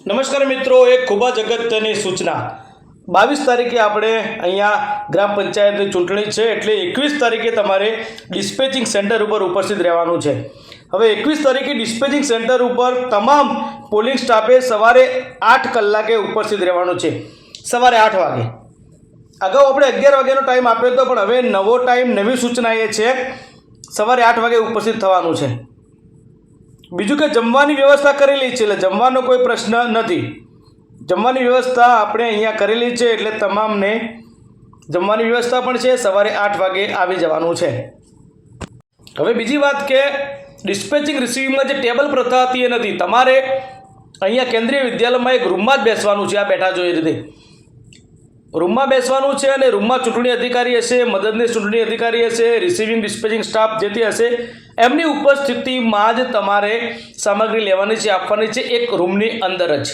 નમસ્કાર મિત્રો, એક ખૂબ જ અગત્યની સૂચના. બાવીસ તારીખે આપણે અહીંયા ગ્રામ પંચાયતની ચૂંટણી છે, એટલે એકવીસ તારીખે તમારે ડિસ્પેચિંગ સેન્ટર ઉપર ઉપસ્થિત રહેવાનું છે. હવે એકવીસ તારીખે ડિસ્પેચિંગ સેન્ટર ઉપર તમામ પોલિંગ સ્ટાફે સવારે આઠ કલાકે ઉપસ્થિત રહેવાનું છે. સવારે આઠ વાગે. અગાઉ આપણે અગિયાર વાગ્યાનો ટાઈમ આપ્યો હતો, પણ હવે નવો ટાઈમ, નવી સૂચના એ છે. સવારે આઠ વાગે ઉપસ્થિત થવાનું છે. બીજું કે જમવાની વ્યવસ્થા કરેલી છે, એટલે જમવાનો કોઈ પ્રશ્ન નથી. જમવાની વ્યવસ્થા આપણે અહીંયા કરેલી છે, એટલે તમામને જમવાની વ્યવસ્થા પણ છે, સવારે આઠ વાગે આવી જવાનું છે. હવે બીજી વાત કે ડિસ્પેચિંગ રિસીવિંગમાં જે ટેબલ પ્રથા હતી એ નથી. તમારે અહીંયા કેન્દ્રીય વિદ્યાલયમાં એક રૂમમાં જ બેસવાનું છે, આ બેઠા જો રીતે. રૂમમાં બેસવાનું છે અને રૂમમાં ચૂંટણી અધિકારી હશે મદદની ચૂંટણી અધિકારી હશે રિસીવિંગ ડિસ્પેચિંગ સ્ટાફ જે તે હશે એમની ઉપસ્થિતિમાં જ તમારે સામગ્રી લેવાની છે આપવાની છે એક રૂમની અંદર જ.